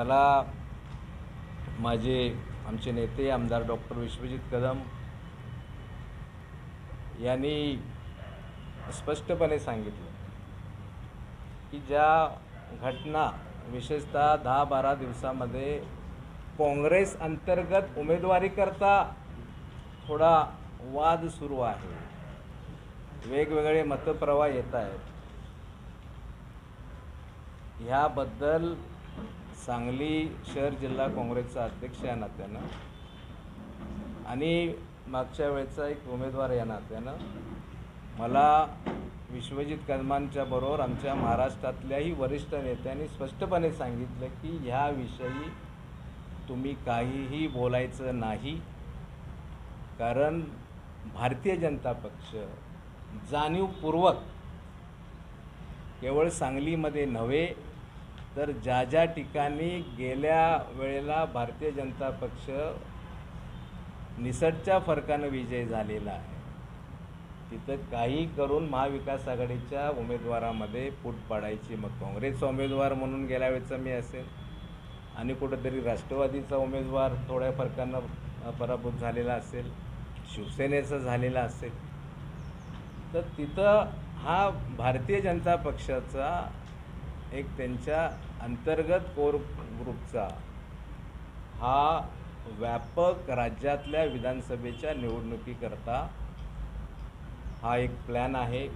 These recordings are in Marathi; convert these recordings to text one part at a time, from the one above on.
मला माझे आमचे नेते आमदार डॉक्टर विश्वजित कदम यांनी स्पष्टपणे सांगितलं की ज्या घटना विशेषतः दहा बारा दिवसामध्ये काँग्रेस अंतर्गत उमेदवारीकरता थोडा वाद सुरू आहे. वेगवेगळे मतप्रवाह येत आहेत. ह्याबद्दल सांगली शहर जिल्हा काँग्रेसचा अध्यक्ष या नात्यानं. आणि मागच्या वेळेचा एक उमेदवार या नात्यानं. मला विश्वजित कदमांच्या बरोबर आमच्या महाराष्ट्रातल्याही वरिष्ठ नेत्यांनी स्पष्टपणे सांगितलं की ह्याविषयी तुम्ही काहीही बोलायचं नाही. कारण भारतीय जनता पक्ष जाणीवपूर्वक केवळ सांगलीमध्ये नव्हे तर ज्या ज्या ठिकाणी गेल्या वेळेला भारतीय जनता पक्ष निसटच्या फरकानं विजय झालेला आहे तिथं काही करून महाविकास आघाडीच्या उमेदवारामध्ये फूट पाडायची मग काँग्रेसचा उमेदवार म्हणून गेल्या वेळेचा मी असेल आणि कुठंतरी राष्ट्रवादीचा उमेदवार थोड्या फरकानं पराभूत झालेला असेल शिवसेनेचा झालेला असेल तर तिथं हा भारतीय जनता पक्षाचा एक त्यांच्या अंतर्गत कोर ग्रुपचा हा व्यापक राज्यातल्या विधानसभेच्या निवडणुकीकरता हा एक प्लॅन आहे.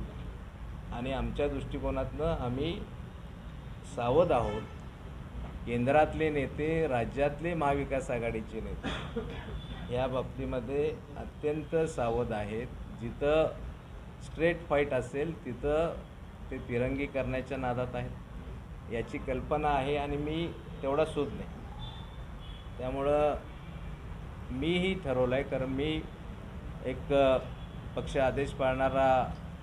आणि आमच्या दृष्टिकोनातनं आम्ही सावध आहोत. केंद्रातले नेते राज्यातले महाविकास आघाडीचे नेते या बाबतीमध्ये अत्यंत सावध आहेत. जिथं स्ट्रेट फाईट असेल तिथं ते तिरंगी करण्याच्या नादात आहेत. याची कल्पना आहे आणि मी तेवढा शोध नाही. त्यामुळं मीही ठरवलं आहे कारण मी एक पक्ष आदेश पाळणारा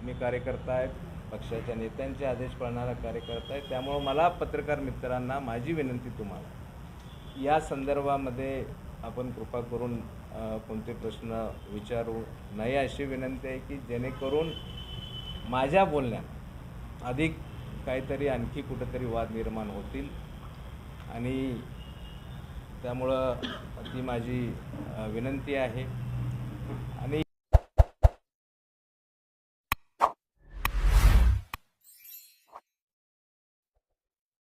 मी कार्यकर्ता आहे पक्षाच्या नेत्यांचे आदेश पाळणारा कार्यकर्ता आहे. त्यामुळं मला पत्रकार मित्रांना माझी विनंती तुम्हाला या संदर्भामध्ये आपण कृपा करून कोणते प्रश्न विचारू नाही अशी विनंती आहे की जेणेकरून माझ्या बोलण्यात अधिक काहीतरी आणखी कुठंतरी वाद निर्माण होतील. आणि त्यामुळं ती माझी विनंती आहे. आणि